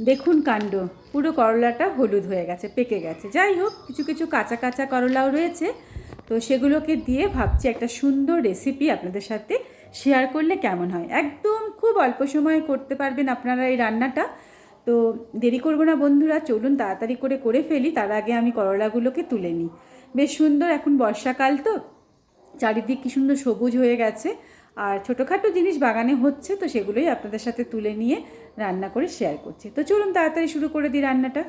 দেখুন কাণ্ড, পুরো করলাটা হলুদ হয়ে গেছে, পেকে গেছে। যাই হোক, কিছু কিছু কাঁচা কাঁচা করলাও রয়েছে, তো সেগুলোকে দিয়ে ভাবছি একটা সুন্দর রেসিপি আপনাদের সাথে শেয়ার করলে কেমন হয়। একদম খুব অল্প সময়ে করতে পারবেন আপনারা এই রান্নাটা। তো দেরি করব না বন্ধুরা, চলুন তাড়াতাড়ি করে করে ফেলি, তার আগে আমি করলাগুলোকে তুলে নিই। বেশ সুন্দর এখন বর্ষাকাল তো, চারিদিক কি সুন্দর সবুজ হয়ে গেছে আর ছোটোখাটো জিনিস বাগানে হচ্ছে, তো সেগুলোই আপনাদের সাথে তুলে নিয়ে রান্না করে শেয়ার করছি। তো চলুন তাড়াতাড়ি শুরু করে দিই রান্নাটা।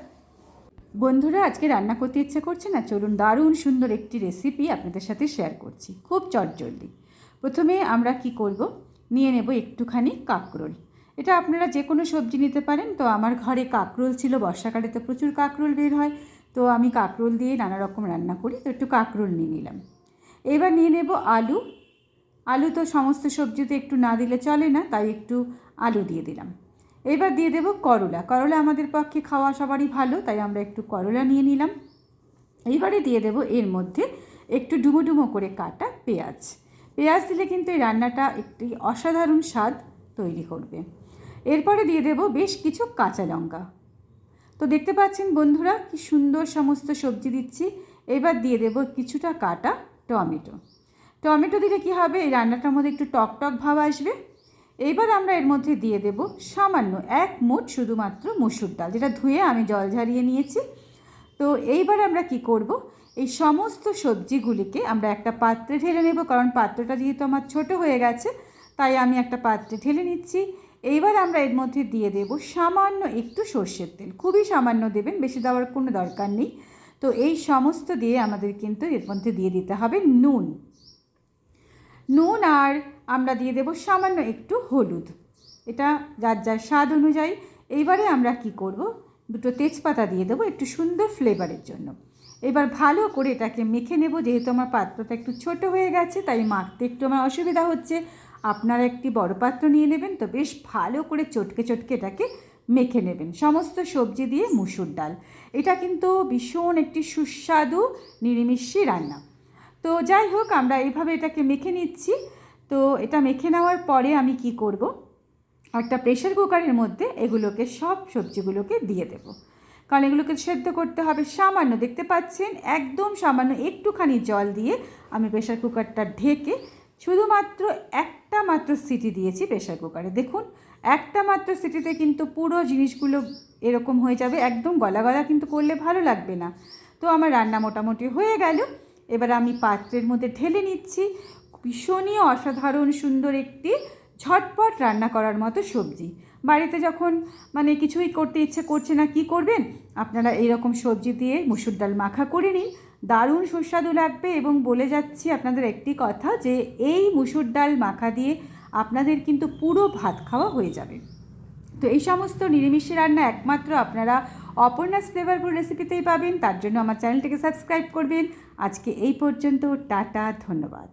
বন্ধুরা, আজকে রান্না করতে ইচ্ছে করছে না? চলুন দারুণ সুন্দর একটি রেসিপি আপনাদের সাথে শেয়ার করছি। খুব চটজলদি। প্রথমে আমরা কি করব? নিয়ে নেব একটুখানি কাঁকরোল। এটা আপনারা যে কোনো সবজি নিতে পারেন। তো আমার ঘরে কাঁকরোল ছিল বর্ষাকালে তো প্রচুর কাঁকরোল বের হয়। তো আমি কাঁকরোল দিয়ে নানা রকম রান্না করি। তো একটু কাঁকরোল নিয়ে নিলাম। এবার নিয়ে নেব আলু আলু তো সমস্ত সবজিতে একটু না দিলে চলে না, তাই একটু আলু দিয়ে দিলাম। এবার দিয়ে দেব করলা। করলা আমাদের পক্ষে খাওয়া সবারই ভালো, তাই আমরা একটু করলা নিয়ে নিলাম। এইবারে দিয়ে দেব এর মধ্যে একটু ডুমো ডুমো করে কাটা পেঁয়াজ। পেঁয়াজ দিলে কিন্তু এই রান্নাটা একটি অসাধারণ স্বাদ তৈরি করবে। এরপরে দিয়ে দেব বেশ কিছু কাঁচা লঙ্কা। তো দেখতে পাচ্ছেন বন্ধুরা, কি সুন্দর সমস্ত সবজি দিচ্ছি। এবার দিয়ে দেব কিছুটা কাটা টমেটো। টমেটো দিলে কি হবে? এই রান্নাটার মধ্যে একটু টক টক ভাব আসবে। এইবার আমরা এর মধ্যে দিয়ে দেব সামান্য এক মুঠ শুধুমাত্র মুসুর ডাল, যেটা ধুয়ে আমি জল ঝারিয়ে নিয়েছি। তো এইবার আমরা কি করব? এই সমস্ত সবজিগুলিকে আমরা একটা পাত্রে ঢেলে নেব, কারণ পাত্রটা যেহেতু আমার ছোট হয়ে গেছে, তাই আমি একটা পাত্রে ঢেলে নিচ্ছি। এইবার আমরা এর মধ্যে দিয়ে দেব সামান্য একটু সর্ষের তেল। খুবই সামান্য দেবেন, বেশি দেওয়ার কোনো দরকার নেই। তো এই সমস্ত দিয়ে আমাদের কিন্তু এর মধ্যে দিয়ে দিতে হবে নুন। নুন আর আমরা দিয়ে দেব সামান্য একটু হলুদ। এটা যার যার স্বাদ অনুযায়ী। এইবারে আমরা কি করব? দুটো তেজপাতা দিয়ে দেবো একটু সুন্দর ফ্লেভারের জন্য। এবার ভালো করে এটাকে মেখে নেব, যেহেতু আমার পাত্রটা একটু ছোট হয়ে গেছে, তাই মাখতে একটু আমার অসুবিধা হচ্ছে। আপনারা একটি বড় পাত্র নিয়ে নেবেন, তো বেশ ভালো করে চটকে চটকে এটাকে মেখে নেবেন। সমস্ত সবজি দিয়ে মুসুর ডাল। এটা কিন্তু ভীষণ একটি সুস্বাদু নিরিমিষি রান্না। তো যাই হোক, আমরা এইভাবে এটাকে মেখে নিচ্ছি। তো এটা মেখে নেওয়ার পরে আমি কি করব? একটা প্রেশার কুকারের মধ্যে এগুলোকে, সব সবজিগুলোকে দিয়ে দেবো। কারণ এগুলোকে সেদ্ধ করতে হবে সামান্য। দেখতে পাচ্ছেন, একদম সামান্য একটুখানি জল দিয়ে আমি প্রেশার কুকারটা ঢেকে শুধুমাত্র একটা মাত্র সিটি দিয়েছি প্রেশার কুকারে দেখুন, একটা মাত্র সিটিতে কিন্তু পুরো জিনিসগুলো এরকম হয়ে যাবে। একদম গলা গলা কিন্তু করলে ভালো লাগবে না। তো আমার রান্না মোটামুটি হয়ে গেল। এবার আমি পাত্রের মধ্যে ঢেলে নিচ্ছি। ভীষণই অসাধারণ সুন্দর একটি ঝটপট রান্না করার মতো সবজি। বাড়িতে যখন মানে কিছুই করতে ইচ্ছে করছে না, কি করবেন? আপনারা এইরকম সবজি দিয়ে মুসুর ডাল মাখা করে নিন। দারুণ সুস্বাদু লাগবে এবং বলে যাচ্ছি আপনাদের একটি কথা যে, এই মুসুর ডাল মাখা দিয়ে আপনাদের কিন্তু পুরো ভাত খাওয়া হয়ে যাবে। তো এই সমস্ত নিরামিষ রান্না একমাত্র আপনারা অপর্ণাস ফ্লেভারফুল রেসিপিতেই পাবেন। তার জন্য আমার চ্যানেলটিকে সাবস্ক্রাইব করবেন। আজকে এই পর্যন্ত, টাটা, ধন্যবাদ।